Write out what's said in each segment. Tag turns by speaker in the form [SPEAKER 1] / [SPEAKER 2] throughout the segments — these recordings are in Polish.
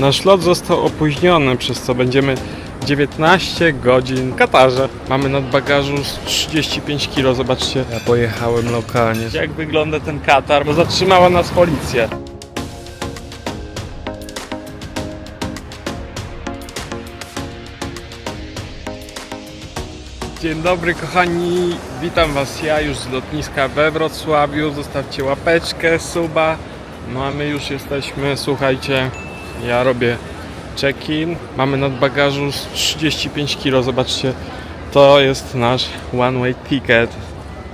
[SPEAKER 1] Nasz lot został opóźniony, przez co będziemy 19 godzin w Katarze. Mamy nad bagażu z 35 kg, zobaczcie. Ja pojechałem lokalnie. Jak wygląda ten Katar? Bo zatrzymała nas policja. Dzień dobry kochani, witam Was ja już z lotniska we Wrocławiu. Zostawcie łapeczkę, suba. No a my już jesteśmy, słuchajcie, ja robię check-in. Mamy nad bagażu z 35 kg, zobaczcie, to jest nasz one-way ticket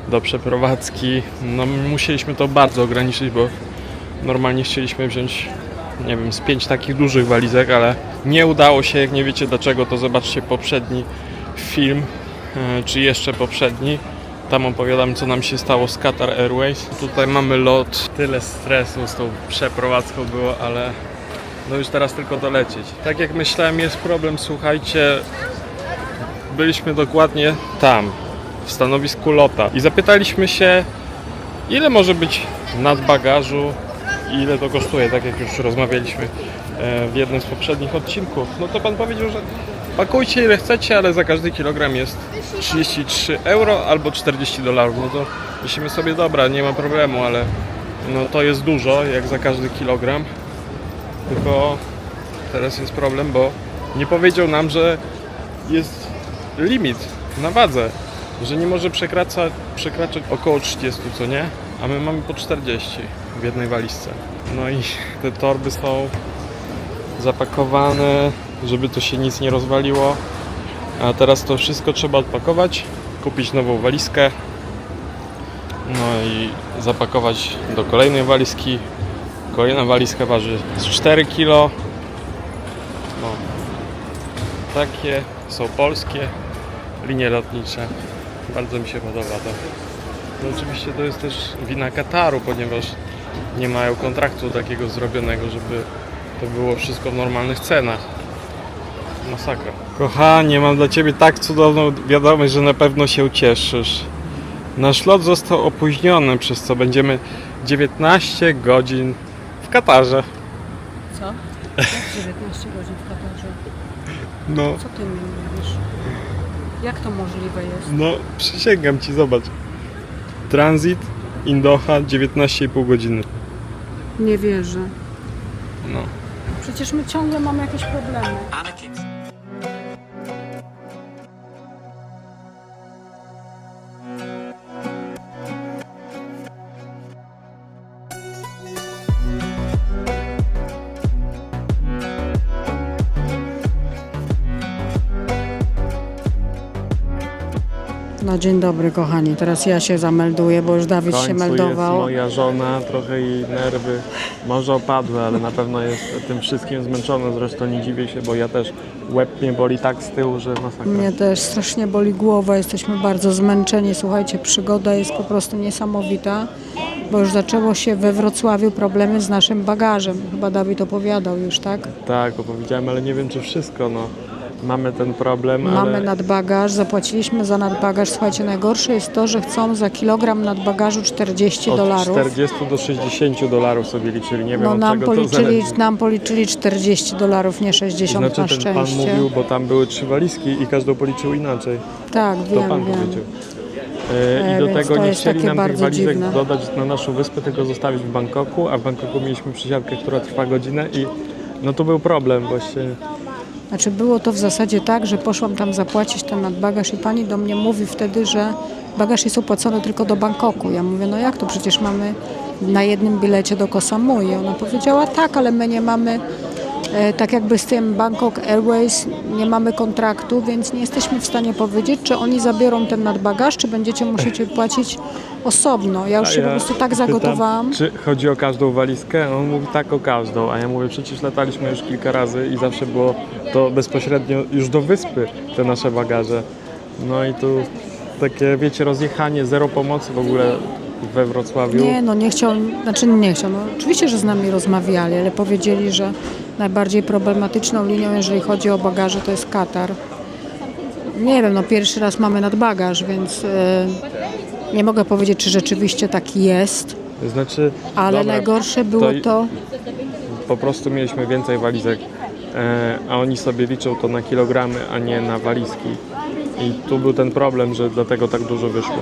[SPEAKER 1] do przeprowadzki. No musieliśmy to bardzo ograniczyć, bo normalnie chcieliśmy wziąć, nie wiem, z pięć takich dużych walizek, ale nie udało się, jak nie wiecie dlaczego, to zobaczcie poprzedni film, e, czy jeszcze poprzedni. Tam opowiadam, co nam się stało z Qatar Airways. Tutaj mamy lot. Tyle stresu z tą przeprowadzką było, ale no już teraz tylko dolecieć. Tak jak myślałem, jest problem, słuchajcie. Byliśmy dokładnie tam, w stanowisku lota i zapytaliśmy się, ile może być nad bagażu i ile to kosztuje, tak jak już rozmawialiśmy e, w jednym z poprzednich odcinków. No to pan powiedział, że pakujcie ile chcecie, ale za każdy kilogram jest 33 euro albo 40 dolarów. No to myślimy sobie, dobra, nie ma problemu, ale no to jest dużo, jak za każdy kilogram. Tylko teraz jest problem, bo nie powiedział nam, że jest limit na wadze, że nie może przekraczać, przekraczać około 30, co nie? A my mamy po 40 w jednej walizce. No i te torby są zapakowane, żeby to się nic nie rozwaliło. A teraz to wszystko trzeba odpakować, kupić nową walizkę. No i zapakować do kolejnej walizki. Kolejna walizka waży z 4 kg. No. Takie są polskie linie lotnicze. Bardzo mi się podoba to. No oczywiście to jest też wina Kataru, ponieważ nie mają kontraktu takiego zrobionego, żeby to było wszystko w normalnych cenach. Masakra. Kochanie, mam dla Ciebie tak cudowną wiadomość, że na pewno się ucieszysz. Nasz lot został opóźniony, przez co będziemy 19 godzin Katarze.
[SPEAKER 2] Co? Jak 19 godzin w Katarze?
[SPEAKER 1] No,
[SPEAKER 2] Co ty mi mówisz? Jak to możliwe jest?
[SPEAKER 1] no, przysięgam Ci, zobacz. Transit Indocha 19,5 godziny.
[SPEAKER 2] Nie wierzę.
[SPEAKER 1] No.
[SPEAKER 2] Przecież my ciągle mamy jakieś problemy. No dzień dobry kochani, teraz ja się zamelduję, bo już Dawid się meldował.
[SPEAKER 1] jest moja żona, trochę jej nerwy może opadły, ale na pewno jest tym wszystkim zmęczona. Zresztą nie dziwię się, bo ja też łeb mnie boli tak z tyłu, że masakra.
[SPEAKER 2] Mnie też strasznie boli głowa, jesteśmy bardzo zmęczeni. Słuchajcie, przygoda jest po prostu niesamowita, bo już zaczęło się we Wrocławiu problemy z naszym bagażem. Chyba Dawid opowiadał już, tak?
[SPEAKER 1] Tak, opowiedziałem, ale nie wiem czy wszystko. No. Mamy ten problem,
[SPEAKER 2] Mamy
[SPEAKER 1] ale
[SPEAKER 2] nadbagaż, zapłaciliśmy za nadbagaż. Słuchajcie, najgorsze jest to, że chcą za kilogram nadbagażu 40
[SPEAKER 1] od
[SPEAKER 2] dolarów.
[SPEAKER 1] 40 do 60 dolarów sobie liczyli. Nie wiem
[SPEAKER 2] No
[SPEAKER 1] od
[SPEAKER 2] nam
[SPEAKER 1] czego to
[SPEAKER 2] policzyli,
[SPEAKER 1] zależy.
[SPEAKER 2] nam policzyli 40 dolarów, nie 60
[SPEAKER 1] Znaczy
[SPEAKER 2] na
[SPEAKER 1] ten pan
[SPEAKER 2] szczęście.
[SPEAKER 1] mówił, bo tam były trzy walizki i każdą policzył inaczej.
[SPEAKER 2] tak,
[SPEAKER 1] To
[SPEAKER 2] wiem,
[SPEAKER 1] pan
[SPEAKER 2] wiem.
[SPEAKER 1] powiedział. E,
[SPEAKER 2] E,
[SPEAKER 1] I do
[SPEAKER 2] więc
[SPEAKER 1] tego
[SPEAKER 2] to
[SPEAKER 1] nie chcieli nam tych walizek
[SPEAKER 2] dziwne.
[SPEAKER 1] dodać na naszą wyspę, tylko zostawić w Bangkoku, a w Bangkoku mieliśmy przysiadkę, która trwa godzinę i no to był problem właśnie.
[SPEAKER 2] Znaczy było to w zasadzie tak, że poszłam tam zapłacić ten nadbagaż i pani do mnie mówi wtedy, że bagaż jest opłacony tylko do Bangkoku. Ja mówię, no jak to przecież mamy na jednym bilecie do Koh Samui. Ona powiedziała tak, ale my nie mamy tak jakby z tym Bangkok Airways nie mamy kontraktu, więc nie jesteśmy w stanie powiedzieć, czy oni zabiorą ten nadbagaż, czy będziecie musicie płacić osobno. Ja już się
[SPEAKER 1] ja
[SPEAKER 2] po prostu tak
[SPEAKER 1] pytam,
[SPEAKER 2] zagotowałam.
[SPEAKER 1] Czy chodzi o każdą walizkę? On mówi tak o każdą, a ja mówię przecież lataliśmy już kilka razy i zawsze było to bezpośrednio już do wyspy te nasze bagaże. No i tu takie wiecie rozjechanie, zero pomocy w ogóle we Wrocławiu.
[SPEAKER 2] Nie, no nie chciał, znaczy nie chciał. No, oczywiście, że z nami rozmawiali, ale powiedzieli, że najbardziej problematyczną linią, jeżeli chodzi o bagaże, to jest Katar. Nie wiem, no pierwszy raz mamy nadbagaż, więc e, nie mogę powiedzieć, czy rzeczywiście tak jest,
[SPEAKER 1] Znaczy,
[SPEAKER 2] ale
[SPEAKER 1] dobra,
[SPEAKER 2] najgorsze było
[SPEAKER 1] i-
[SPEAKER 2] to,
[SPEAKER 1] po prostu mieliśmy więcej walizek, e, a oni sobie liczą to na kilogramy, a nie na walizki. I tu był ten problem, że dlatego tak dużo wyszło.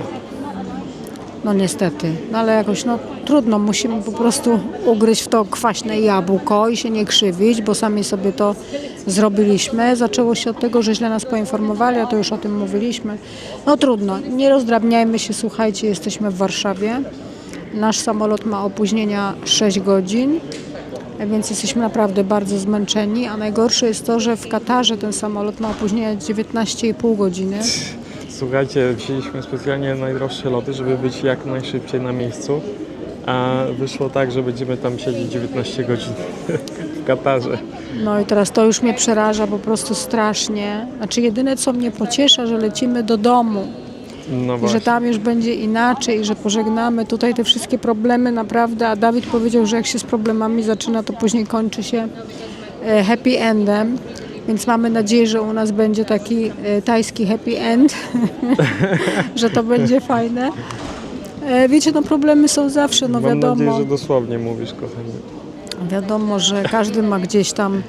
[SPEAKER 2] No niestety, no ale jakoś no trudno, musimy po prostu ugryźć w to kwaśne jabłko i się nie krzywić, bo sami sobie to zrobiliśmy. Zaczęło się od tego, że źle nas poinformowali, a to już o tym mówiliśmy. No trudno, nie rozdrabniajmy się, słuchajcie, jesteśmy w Warszawie. Nasz samolot ma opóźnienia 6 godzin, więc jesteśmy naprawdę bardzo zmęczeni, a najgorsze jest to, że w Katarze ten samolot ma opóźnienia 19,5 godziny.
[SPEAKER 1] Słuchajcie, wzięliśmy specjalnie najdroższe loty, żeby być jak najszybciej na miejscu, a wyszło tak, że będziemy tam siedzieć 19 godzin w Katarze.
[SPEAKER 2] No i teraz to już mnie przeraża po prostu strasznie. Znaczy jedyne co mnie pociesza, że lecimy do domu
[SPEAKER 1] No
[SPEAKER 2] i
[SPEAKER 1] właśnie.
[SPEAKER 2] że tam już będzie inaczej że pożegnamy tutaj te wszystkie problemy naprawdę, a Dawid powiedział, że jak się z problemami zaczyna, to później kończy się e, happy endem. Więc mamy nadzieję, że u nas będzie taki e, tajski happy end, że to będzie fajne. E, Wiecie, no problemy są zawsze, no
[SPEAKER 1] Mam
[SPEAKER 2] wiadomo.
[SPEAKER 1] nadzieję, że dosłownie mówisz, kochanie.
[SPEAKER 2] Wiadomo, że każdy ma gdzieś tam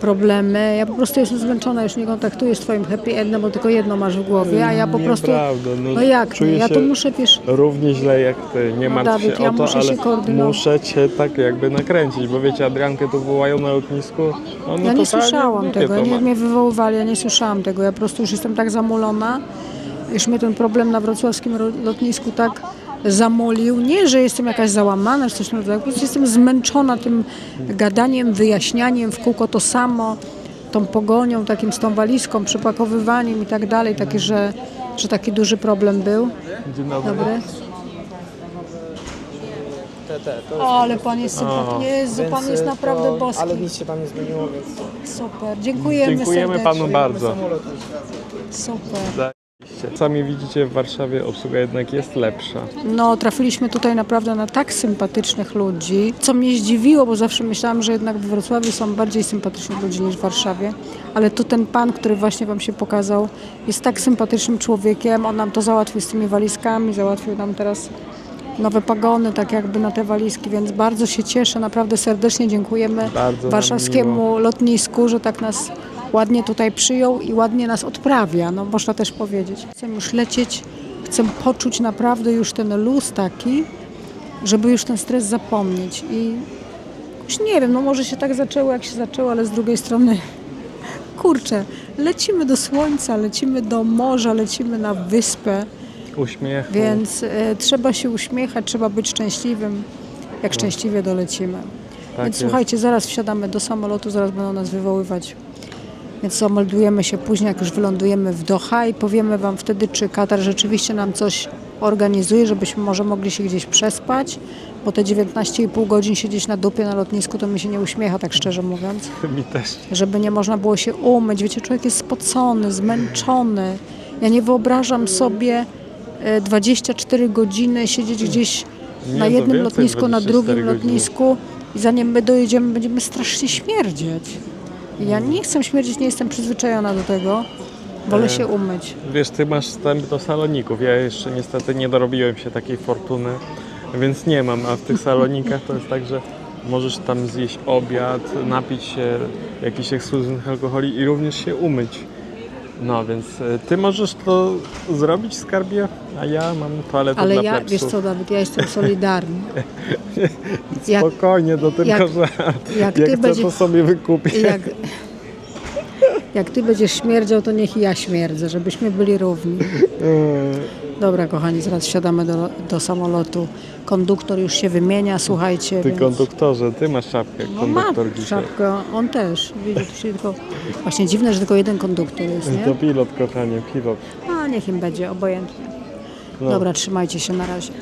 [SPEAKER 2] problemy. Ja po prostu jestem zmęczona, już nie kontaktuję z twoim happy endem, bo tylko jedno masz w głowie, a ja po prostu...
[SPEAKER 1] Nieprawda, no,
[SPEAKER 2] No jak nie? Ja
[SPEAKER 1] się
[SPEAKER 2] to muszę, wiesz...
[SPEAKER 1] równie źle jak ty. Nie
[SPEAKER 2] No,
[SPEAKER 1] martw
[SPEAKER 2] Dawid,
[SPEAKER 1] się
[SPEAKER 2] ja
[SPEAKER 1] o to,
[SPEAKER 2] muszę się
[SPEAKER 1] ale
[SPEAKER 2] koordynować.
[SPEAKER 1] muszę cię tak jakby nakręcić, bo wiecie, Adriankę tu wołają na lotnisku. Ona
[SPEAKER 2] Ja nie słyszałam
[SPEAKER 1] dupie
[SPEAKER 2] tego, nie mnie wywoływali, ja nie słyszałam tego. Ja po prostu już jestem tak zamulona, już mnie ten problem na wrocławskim ro- lotnisku tak zamulił. Nie, że jestem jakaś załamana czy coś takiego, po prostu jestem zmęczona tym gadaniem, wyjaśnianiem w kółko to samo, tą pogonią, takim z tą walizką, przepakowywaniem i tak dalej, taki, że, że taki duży problem był.
[SPEAKER 1] Dzień dobry.
[SPEAKER 2] Dobry.
[SPEAKER 3] Te, te, to
[SPEAKER 2] O, ale pan jest sympatyczny, Jezu,
[SPEAKER 3] więc,
[SPEAKER 2] pan jest naprawdę
[SPEAKER 3] to,
[SPEAKER 2] boski.
[SPEAKER 3] Ale nic się tam nie zmieniło, więc
[SPEAKER 2] Super, dziękujemy,
[SPEAKER 1] Dziękujemy
[SPEAKER 2] serdecznie.
[SPEAKER 1] panu bardzo.
[SPEAKER 3] samolot
[SPEAKER 2] Super.
[SPEAKER 1] Sami widzicie, w Warszawie obsługa jednak jest lepsza.
[SPEAKER 2] No, trafiliśmy tutaj naprawdę na tak sympatycznych ludzi, co mnie zdziwiło, bo zawsze myślałam, że jednak w Wrocławiu są bardziej sympatyczni ludzie niż w Warszawie. Ale tu ten pan, który właśnie Wam się pokazał, jest tak sympatycznym człowiekiem. On nam to załatwił z tymi walizkami, załatwił nam teraz nowe pagony, tak jakby na te walizki, więc bardzo się cieszę, naprawdę serdecznie dziękujemy
[SPEAKER 1] Bardzo nam
[SPEAKER 2] warszawskiemu lotnisku, że tak nas ładnie tutaj przyjął i ładnie nas odprawia, no można też powiedzieć. Chcę już lecieć, chcę poczuć naprawdę już ten luz taki, żeby już ten stres zapomnieć i już nie wiem, no może się tak zaczęło jak się zaczęło, ale z drugiej strony kurczę, lecimy do słońca, lecimy do morza, lecimy na wyspę,
[SPEAKER 1] Uśmiechu.
[SPEAKER 2] więc e, trzeba się uśmiechać, trzeba być szczęśliwym, jak szczęśliwie dolecimy.
[SPEAKER 1] tak
[SPEAKER 2] Więc
[SPEAKER 1] jest.
[SPEAKER 2] słuchajcie, zaraz wsiadamy do samolotu, zaraz będą nas wywoływać. Więc zameldujemy się później, jak już wylądujemy w Doha i powiemy Wam wtedy, czy Katar rzeczywiście nam coś organizuje, żebyśmy może mogli się gdzieś przespać, bo te 19,5 godzin siedzieć na dupie na lotnisku, to mi się nie uśmiecha, tak szczerze mówiąc.
[SPEAKER 1] Mi też.
[SPEAKER 2] Żeby nie można było się umyć. Wiecie, człowiek jest spocony, zmęczony. Ja nie wyobrażam sobie e, 24 godziny siedzieć gdzieś
[SPEAKER 1] Nie,
[SPEAKER 2] na
[SPEAKER 1] to
[SPEAKER 2] jednym lotnisku, na
[SPEAKER 1] 24
[SPEAKER 2] drugim
[SPEAKER 1] godziny.
[SPEAKER 2] lotnisku i zanim my dojedziemy, będziemy strasznie śmierdzieć. Ja nie chcę śmierdzić, nie jestem przyzwyczajona do tego. Wolę
[SPEAKER 1] E,
[SPEAKER 2] się umyć.
[SPEAKER 1] Wiesz, ty masz wstęp do saloników. Ja jeszcze niestety nie dorobiłem się takiej fortuny, więc nie mam. A w tych salonikach to jest tak, że możesz tam zjeść obiad, napić się jakichś ekskluzywnych alkoholi i również się umyć. No więc e, ty możesz to zrobić w skarbie, a ja mam toaletę
[SPEAKER 2] Ale
[SPEAKER 1] dla
[SPEAKER 2] ja,
[SPEAKER 1] plepsów.
[SPEAKER 2] wiesz co Dawid, ja jestem solidarny. jak,
[SPEAKER 1] Spokojnie, do tylko
[SPEAKER 2] jak-
[SPEAKER 1] że
[SPEAKER 2] jak
[SPEAKER 1] jak
[SPEAKER 2] ty
[SPEAKER 1] chcę, to sobie wykupię.
[SPEAKER 2] jak, jak ty będziesz śmierdział, to niech i ja śmierdzę, żebyśmy byli równi. Dobra, kochani, zaraz wsiadamy do, do samolotu. Konduktor już się wymienia, słuchajcie.
[SPEAKER 1] Ty
[SPEAKER 2] więc...
[SPEAKER 1] konduktorze, ty masz czapkę,
[SPEAKER 2] No ma
[SPEAKER 1] konduktor dzisiaj.
[SPEAKER 2] szapkę, on też. Widzisz, tylko... Właśnie dziwne, że tylko jeden konduktor jest,
[SPEAKER 1] To
[SPEAKER 2] nie?
[SPEAKER 1] pilot, kochanie, pilot.
[SPEAKER 2] A niech im będzie, obojętnie.
[SPEAKER 1] No.
[SPEAKER 2] Dobra, trzymajcie się na razie.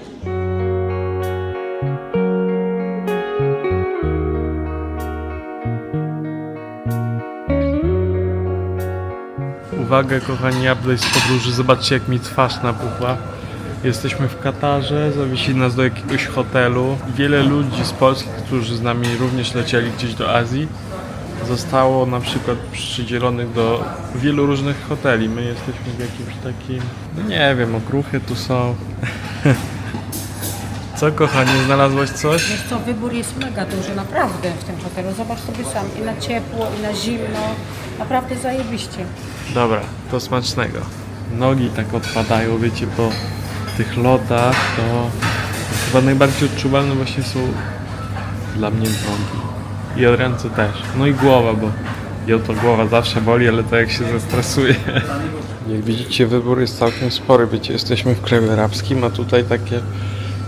[SPEAKER 1] Uwaga kochani, update z podróży. Zobaczcie jak mi twarz napuchła. Jesteśmy w Katarze, zawiesili nas do jakiegoś hotelu. Wiele ludzi z Polski, którzy z nami również lecieli gdzieś do Azji, zostało na przykład przydzielonych do wielu różnych hoteli. My jesteśmy w jakimś takim, no nie wiem, okruchy tu są. Co kochanie, znalazłaś coś?
[SPEAKER 2] Wiesz co, wybór jest mega duży, naprawdę w tym hotelu. Zobacz sobie sam, i na ciepło, i na zimno. Naprawdę zajebiście.
[SPEAKER 1] Dobra, to smacznego. Nogi tak odpadają, wiecie, po tych lotach, to chyba najbardziej odczuwalne właśnie są dla mnie nogi. I od ręce też. No i głowa, bo ja to głowa zawsze boli, ale to jak się zestresuje. Jak widzicie, wybór jest całkiem spory. Wiecie, jesteśmy w kraju arabskim, a tutaj takie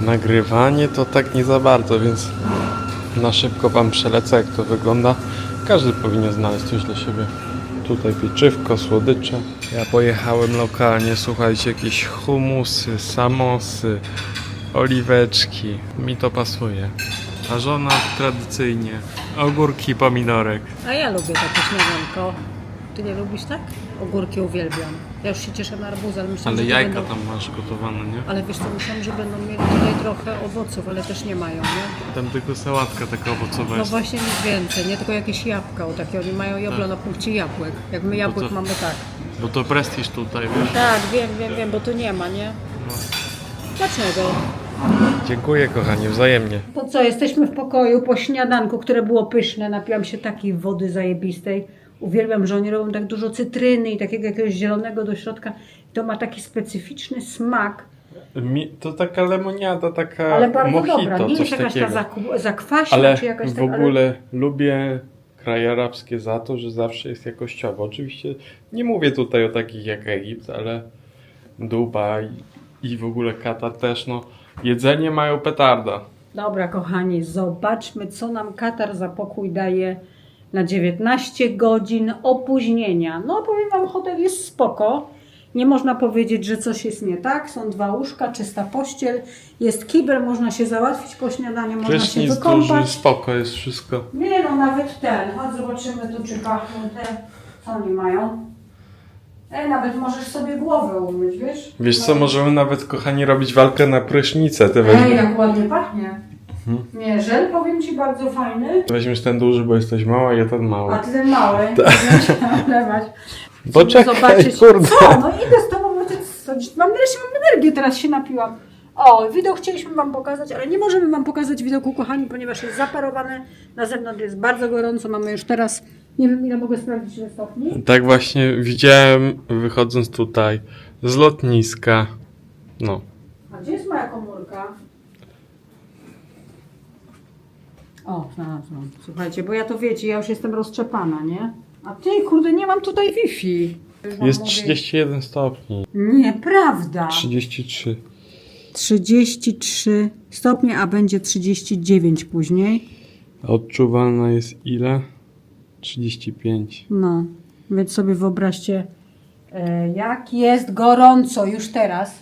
[SPEAKER 1] nagrywanie to tak nie za bardzo, więc na szybko wam przelecę, jak to wygląda. Każdy powinien znaleźć coś dla siebie. Tutaj pieczywko, słodycze. Ja pojechałem lokalnie, słuchajcie, jakieś humusy, samosy, oliweczki. Mi to pasuje. A żona tradycyjnie ogórki, pomidorek.
[SPEAKER 2] A ja lubię takie śniadanko. Ty nie lubisz tak? Ogórki uwielbiam. Ja już się cieszę na arbuz, ale myślałam,
[SPEAKER 1] Ale
[SPEAKER 2] że to
[SPEAKER 1] jajka
[SPEAKER 2] będą...
[SPEAKER 1] tam masz gotowane, nie?
[SPEAKER 2] Ale wiesz co, myślałam, że będą mieli tutaj trochę owoców, ale też nie mają, nie?
[SPEAKER 1] Tam tylko sałatka taka owocowa
[SPEAKER 2] No
[SPEAKER 1] jest.
[SPEAKER 2] właśnie nic więcej, nie tylko jakieś jabłka, o takie oni mają jabłka na punkcie jabłek. Jak my jabłek
[SPEAKER 1] to-
[SPEAKER 2] mamy tak.
[SPEAKER 1] Bo to prestiż tutaj, wiesz?
[SPEAKER 2] Tak, wiem, wiem, wiem, bo tu nie ma, nie? Dlaczego?
[SPEAKER 1] Dziękuję kochanie, wzajemnie.
[SPEAKER 2] To co, jesteśmy w pokoju po śniadanku, które było pyszne. Napiłam się takiej wody zajebistej. Uwielbiam, że oni robią tak dużo cytryny i takiego jakiegoś zielonego do środka. To ma taki specyficzny smak,
[SPEAKER 1] Mi, to taka lemoniada, taka
[SPEAKER 2] ale bardzo
[SPEAKER 1] mojito,
[SPEAKER 2] dobra. Nie jest jakaś
[SPEAKER 1] takiego.
[SPEAKER 2] ta zakwaśna,
[SPEAKER 1] Ale
[SPEAKER 2] czy jakaś
[SPEAKER 1] w
[SPEAKER 2] tak,
[SPEAKER 1] ogóle lubię kraje arabskie za to, że zawsze jest jakościowo. Oczywiście nie mówię tutaj o takich jak Egipt, ale Dubaj i w ogóle Katar też, no jedzenie mają petarda.
[SPEAKER 2] Dobra, kochani, zobaczmy, co nam Katar za pokój daje na 19 godzin opóźnienia. No, powiem Wam, hotel jest spoko. Nie można powiedzieć, że coś jest nie tak. Są dwa łóżka, czysta pościel, jest kibel, można się załatwić po śniadaniu, można się
[SPEAKER 1] Prysznic duży,
[SPEAKER 2] wykąpać.
[SPEAKER 1] spoko jest wszystko.
[SPEAKER 2] Nie no, nawet ten. Chodź, zobaczymy tu, czy pachną te, co oni mają. Ej, nawet możesz sobie głowę umyć, wiesz?
[SPEAKER 1] Wiesz co,
[SPEAKER 2] No.
[SPEAKER 1] możemy nawet kochani robić walkę na prysznicę. Ty
[SPEAKER 2] Ej,
[SPEAKER 1] weźmiesz,
[SPEAKER 2] jak ładnie pachnie.
[SPEAKER 1] Mhm.
[SPEAKER 2] Nie, żel powiem Ci bardzo fajny.
[SPEAKER 1] weźmiesz ten duży, bo jesteś mała, ja ten mały.
[SPEAKER 2] A ty ten mały,
[SPEAKER 1] Tak.
[SPEAKER 2] nie lewać.
[SPEAKER 1] Bo czekaj,
[SPEAKER 2] zobaczyć.
[SPEAKER 1] kurde.
[SPEAKER 2] Co? No idę z tobą, coś- mam wreszcie mam energię, teraz się napiłam. O, widok chcieliśmy wam pokazać, ale nie możemy wam pokazać widoku, kochani, ponieważ jest zaparowane. Na zewnątrz jest bardzo gorąco, mamy już teraz, nie wiem ile mogę sprawdzić ile stopni.
[SPEAKER 1] Tak właśnie widziałem wychodząc tutaj z lotniska. No.
[SPEAKER 2] A gdzie jest moja komórka? O, znalazłam. Słuchajcie, bo ja to wiecie, ja już jestem rozczepana, nie? A ty, kurde, nie mam tutaj Wi-Fi. Wam
[SPEAKER 1] Jest
[SPEAKER 2] mówię.
[SPEAKER 1] 31 stopni.
[SPEAKER 2] Nieprawda.
[SPEAKER 1] 33.
[SPEAKER 2] 33 stopnie, a będzie 39 później.
[SPEAKER 1] A Odczuwalna jest ile? 35.
[SPEAKER 2] No, więc sobie wyobraźcie, e, jak jest gorąco już teraz.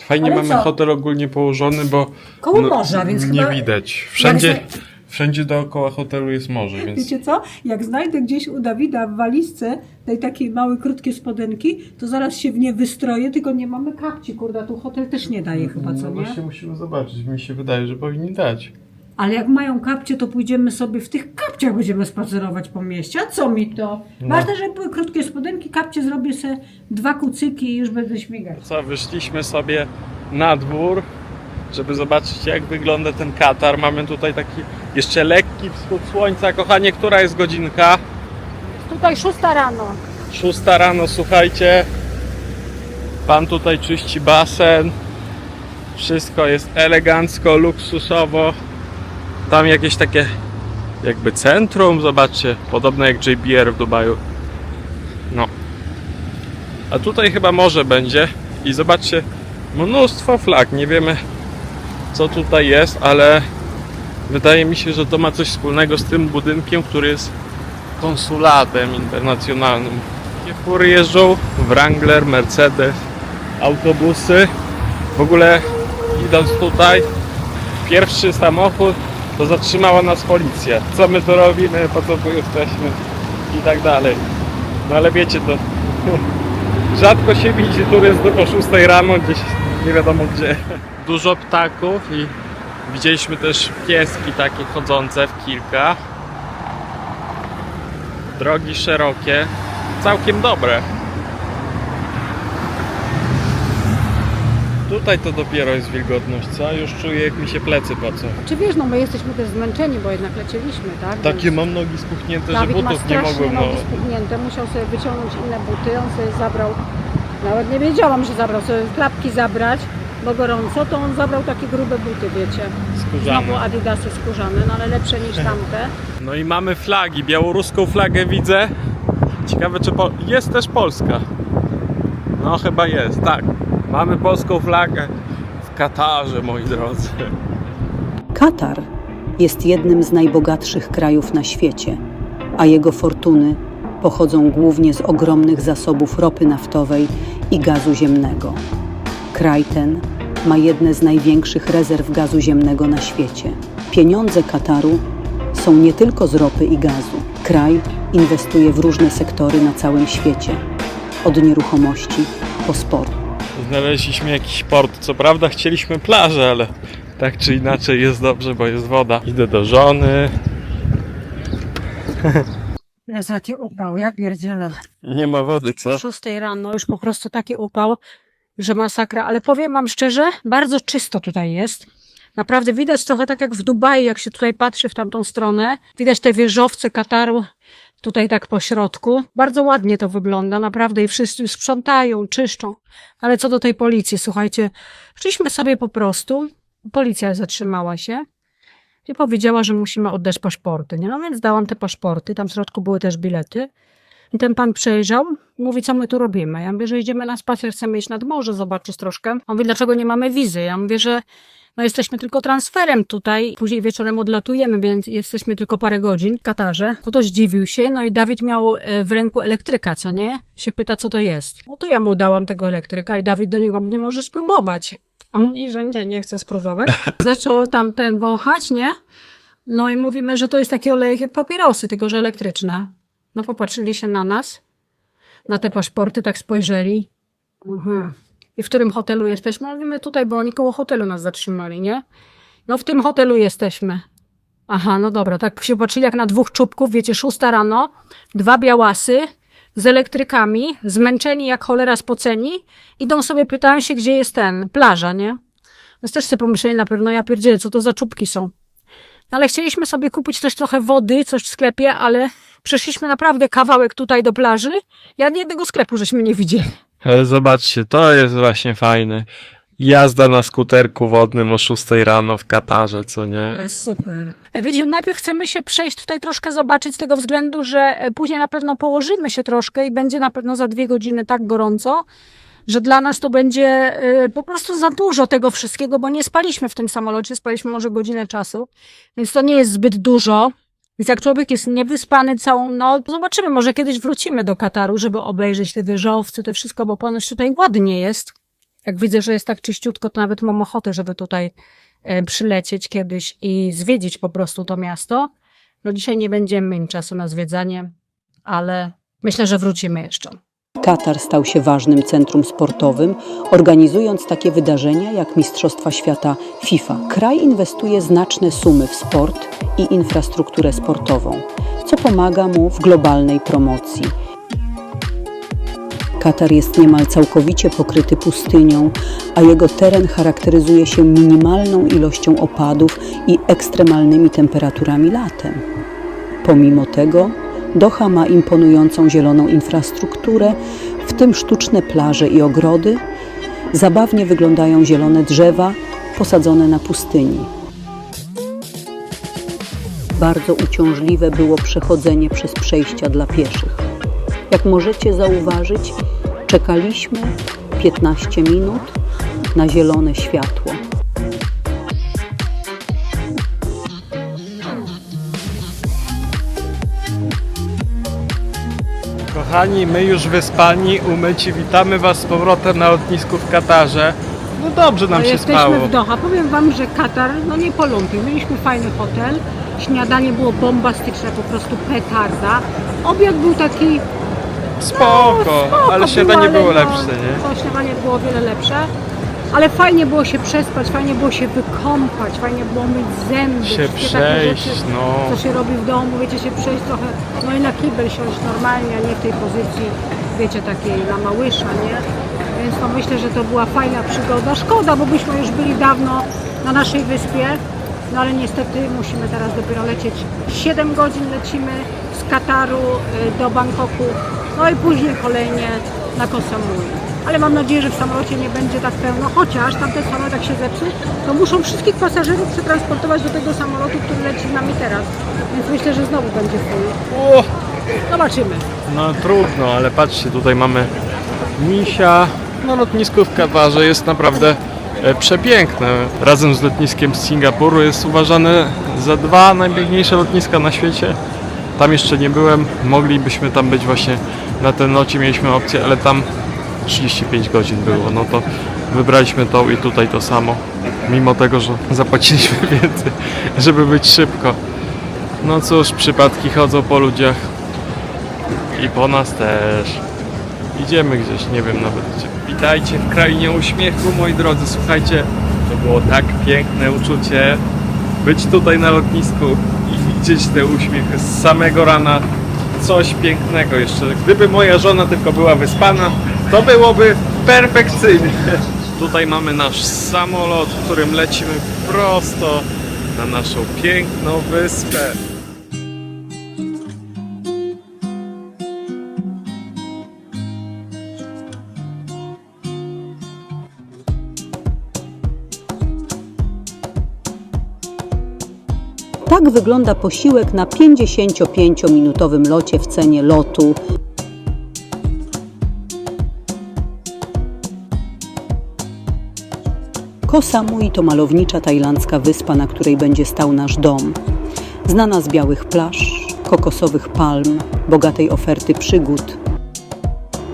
[SPEAKER 1] Fajnie
[SPEAKER 2] Ale
[SPEAKER 1] mamy
[SPEAKER 2] co?
[SPEAKER 1] hotel ogólnie położony, bo
[SPEAKER 2] Koło morza, więc
[SPEAKER 1] nie
[SPEAKER 2] chyba-
[SPEAKER 1] widać. Wszędzie,
[SPEAKER 2] Jak
[SPEAKER 1] wszędzie dookoła hotelu jest morze, więc
[SPEAKER 2] Wiecie co? Jak znajdę gdzieś u Dawida w walizce tej takiej małe, krótkie spodenki, to zaraz się w nie wystroję, tylko nie mamy kapci, kurde, tu hotel też nie daje chyba, co
[SPEAKER 1] no
[SPEAKER 2] nie?
[SPEAKER 1] właśnie musimy zobaczyć. Mi się wydaje, że powinni dać.
[SPEAKER 2] Ale jak mają kapcie, to pójdziemy sobie w tych kapciach, będziemy spacerować po mieście. A co mi to?
[SPEAKER 1] No.
[SPEAKER 2] Ważne, żeby były krótkie spodenki, kapcie zrobię sobie dwa kucyki i już będę śmigać.
[SPEAKER 1] Co, wyszliśmy sobie na dwór, żeby zobaczyć jak wygląda ten Katar. Mamy tutaj taki jeszcze lekki wschód słońca. Kochanie, która jest godzinka?
[SPEAKER 2] Tutaj szósta rano.
[SPEAKER 1] 6 rano, słuchajcie. Pan tutaj czyści basen. Wszystko jest elegancko, luksusowo. Tam jakieś takie jakby centrum, zobaczcie, podobne jak JBR w Dubaju. No. A tutaj chyba morze będzie i zobaczcie, mnóstwo flag. Nie wiemy co tutaj jest, ale wydaje mi się, że to ma coś wspólnego z tym budynkiem, który jest konsulatem internacjonalnym. Takie fury jeżdżą, Wrangler, Mercedes, autobusy. W ogóle idąc tutaj, pierwszy samochód, to zatrzymała nas policja. Co my tu robimy, po co tu jesteśmy i tak dalej. No ale wiecie to, rzadko się widzi turystów o 6 rano gdzieś nie wiadomo gdzie. Dużo ptaków i widzieliśmy też pieski takie chodzące w kilka drogi szerokie, całkiem dobre. Tu tutaj to dopiero jest wilgotność, co? Już czuję jak mi się plecy pocą.
[SPEAKER 2] Czy wiesz, no my jesteśmy też zmęczeni, bo jednak lecieliśmy, tak?
[SPEAKER 1] Takie
[SPEAKER 2] Więc
[SPEAKER 1] mam nogi spuchnięte, że
[SPEAKER 2] Dawid ma
[SPEAKER 1] butów nie
[SPEAKER 2] strasznie
[SPEAKER 1] mogłem
[SPEAKER 2] nogi
[SPEAKER 1] no.
[SPEAKER 2] spuchnięte, musiał sobie wyciągnąć inne buty, on sobie zabrał, nawet nie wiedziałam, że zabrał sobie klapki zabrać, bo gorąco, to on zabrał takie grube buty, wiecie. Znowu
[SPEAKER 1] skórzane.
[SPEAKER 2] adidasy skórzane, no ale lepsze niż tamte.
[SPEAKER 1] No i mamy flagi, białoruską flagę widzę. Ciekawe czy po... jest też Polska. No chyba jest, tak. Mamy polską flagę w Katarze, moi drodzy.
[SPEAKER 4] Katar jest jednym z najbogatszych krajów na świecie, a jego fortuny pochodzą głównie z ogromnych zasobów ropy naftowej i gazu ziemnego. Kraj ten ma jedne z największych rezerw gazu ziemnego na świecie. Pieniądze Kataru są nie tylko z ropy i gazu. Kraj inwestuje w różne sektory na całym świecie, od nieruchomości po sport.
[SPEAKER 1] Znaleźliśmy jakiś port. Co prawda chcieliśmy plażę, ale tak czy inaczej jest dobrze, bo jest woda. Idę do żony.
[SPEAKER 2] Jest taki upał, ja pierdzielę.
[SPEAKER 1] Nie ma wody, co?
[SPEAKER 2] O 6 rano już po prostu taki upał, że masakra. Ale powiem wam szczerze, bardzo czysto tutaj jest. Naprawdę widać trochę tak jak w Dubaju, jak się tutaj patrzy w tamtą stronę. Widać te wieżowce Kataru tutaj tak po środku. Bardzo ładnie to wygląda, naprawdę i wszyscy sprzątają, czyszczą. Ale co do tej policji, słuchajcie, szliśmy sobie po prostu, policja zatrzymała się i powiedziała, że musimy oddać paszporty. Nie? No więc dałam te paszporty, tam w środku były też bilety. I ten pan przejrzał, mówi, co my tu robimy. Ja mówię, że idziemy na spacer, chcemy iść nad morze, zobaczyć troszkę. On mówi, dlaczego nie mamy wizy? Ja mówię, że no jesteśmy tylko transferem tutaj, później wieczorem odlatujemy, więc jesteśmy tylko parę godzin w Katarze. No to zdziwił się, no i Dawid miał e, w ręku elektryka, co nie? Się pyta, co to jest. No to ja mu dałam tego elektryka i Dawid do niego, nie może spróbować. A on mówi, że nie, nie chce spróbować. Zaczął tam ten wąchać, nie? No i mówimy, że to jest taki olej jak papierosy, tylko że elektryczne. No popatrzyli się na nas, na te paszporty, tak spojrzeli. Mhm. I w którym hotelu jesteśmy? Mówimy tutaj, bo oni koło hotelu nas zatrzymali, nie? No w tym hotelu jesteśmy. Aha, no dobra, tak się patrzyli jak na dwóch czubków, wiecie, szósta rano, dwa białasy z elektrykami, zmęczeni jak cholera spoceni, idą sobie, pytają się, gdzie jest ten, plaża, nie? Więc też sobie pomyśleli na pewno, ja pierdzielę, co to za czubki są. No ale chcieliśmy sobie kupić też trochę wody, coś w sklepie, ale przeszliśmy naprawdę kawałek tutaj do plaży. Ja jednego sklepu żeśmy nie widzieli.
[SPEAKER 1] Ale zobaczcie, to jest właśnie fajne. Jazda na skuterku wodnym o 6 rano w Katarze, co nie?
[SPEAKER 2] To jest super. Widzicie, najpierw chcemy się przejść tutaj troszkę zobaczyć z tego względu, że e, później na pewno położymy się troszkę i będzie na pewno za dwie godziny tak gorąco, że dla nas to będzie e, po prostu za dużo tego wszystkiego, bo nie spaliśmy w tym samolocie, spaliśmy może godzinę czasu, więc to nie jest zbyt dużo. Więc jak człowiek jest niewyspany całą noc, zobaczymy, może kiedyś wrócimy do Kataru, żeby obejrzeć te wieżowce, to wszystko, bo ponoć tutaj ładnie jest. Jak widzę, że jest tak czyściutko, to nawet mam ochotę, żeby tutaj e, przylecieć kiedyś i zwiedzić po prostu to miasto. No dzisiaj nie będziemy mieli czasu na zwiedzanie, ale myślę, że wrócimy jeszcze.
[SPEAKER 4] Katar stał się ważnym centrum sportowym, organizując takie wydarzenia jak Mistrzostwa Świata FIFA. Kraj inwestuje znaczne sumy w sport i infrastrukturę sportową, co pomaga mu w globalnej promocji. Katar jest niemal całkowicie pokryty pustynią, a jego teren charakteryzuje się minimalną ilością opadów i ekstremalnymi temperaturami latem. Pomimo tego Doha ma imponującą zieloną infrastrukturę, w tym sztuczne plaże i ogrody. Zabawnie wyglądają zielone drzewa posadzone na pustyni. Bardzo uciążliwe było przechodzenie przez przejścia dla pieszych. Jak możecie zauważyć, czekaliśmy 15 minut na zielone światło.
[SPEAKER 1] Kochani, my już wyspani, umyci, witamy Was z powrotem na lotnisku w Katarze. No dobrze nam
[SPEAKER 2] No
[SPEAKER 1] się
[SPEAKER 2] jesteśmy
[SPEAKER 1] spało.
[SPEAKER 2] w Doha. Powiem wam, że Katar no nie poląpił. Mieliśmy fajny hotel. Śniadanie było bombastyczne, po prostu petarda. Obiad był taki
[SPEAKER 1] Spoko,
[SPEAKER 2] spoko
[SPEAKER 1] ale śniadanie
[SPEAKER 2] było,
[SPEAKER 1] lepsze, nie?
[SPEAKER 2] To śniadanie było o wiele lepsze. Ale fajnie było się przespać, fajnie było się wykąpać, fajnie było myć zęby.
[SPEAKER 1] Się przejść,
[SPEAKER 2] rzeczy,
[SPEAKER 1] no.
[SPEAKER 2] Co się robi w domu, wiecie, się przejść trochę, no i na kibel siąść normalnie, a nie w tej pozycji, wiecie, takiej na małysza, nie? więc to myślę, że to była fajna przygoda. Szkoda, bo byśmy już byli dawno na naszej wyspie, no ale niestety musimy teraz dopiero lecieć. 7 godzin lecimy z Kataru y, do Bangkoku, no i później kolejnie na Koh Samui. Ale mam nadzieję, że w samolocie nie będzie tak pełno, chociaż tamten samolot jak się zepsuł, to muszą wszystkich pasażerów przetransportować do tego samolotu, który leci z nami teraz. Więc myślę, że znowu będzie full. Zobaczymy.
[SPEAKER 1] no trudno, ale patrzcie, tutaj mamy misia. No lotnisko w Katarze jest naprawdę e, przepiękne. Razem z lotniskiem z Singapuru jest uważane za dwa najpiękniejsze lotniska na świecie. Tam jeszcze nie byłem, moglibyśmy tam być właśnie na ten locie, mieliśmy opcję, ale tam 35 godzin było, no to wybraliśmy to i tutaj to samo. Mimo tego, że zapłaciliśmy więcej, żeby być szybko. No cóż, przypadki chodzą po ludziach i po nas też. Idziemy gdzieś, nie wiem nawet gdzie. Witajcie w krainie uśmiechu, moi drodzy. Słuchajcie, to było tak piękne uczucie być tutaj na lotnisku i widzieć te uśmiechy z samego rana. Coś pięknego jeszcze. Gdyby moja żona tylko była wyspana, to byłoby perfekcyjnie. Tutaj mamy nasz samolot, w którym lecimy prosto na naszą piękną wyspę.
[SPEAKER 4] Tak wygląda posiłek na 55-minutowym locie w cenie lotu. Koh Samui to malownicza tajlandzka wyspa, na której będzie stał nasz dom. Znana z białych plaż, kokosowych palm, bogatej oferty przygód,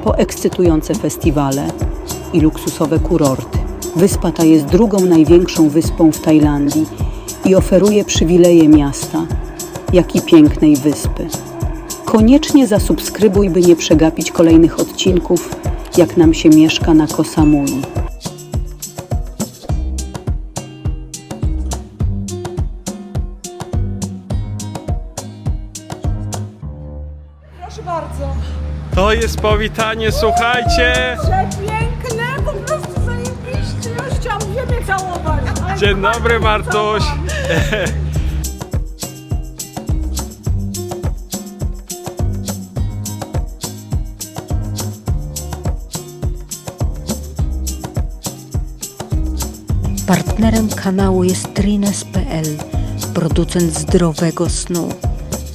[SPEAKER 4] po ekscytujące festiwale i luksusowe kurorty. Wyspa ta jest drugą największą wyspą w Tajlandii i oferuje przywileje miasta, jak i pięknej wyspy. Koniecznie zasubskrybuj, by nie przegapić kolejnych odcinków, jak nam się mieszka na Koh
[SPEAKER 1] To jest powitanie, słuchajcie!
[SPEAKER 5] Przepiękne, po prostu zajebiście. Już chciałam ziemię całować. ale
[SPEAKER 1] Dzień
[SPEAKER 5] chyba
[SPEAKER 1] dobry,
[SPEAKER 5] nie
[SPEAKER 1] Martuś.
[SPEAKER 5] całowałam.
[SPEAKER 2] Partnerem kanału jest Trines.pl, producent zdrowego snu.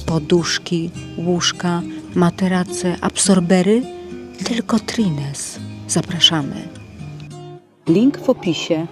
[SPEAKER 2] Poduszki, łóżka, materace, absorbery, tylko Trines. Zapraszamy.
[SPEAKER 4] Link w opisie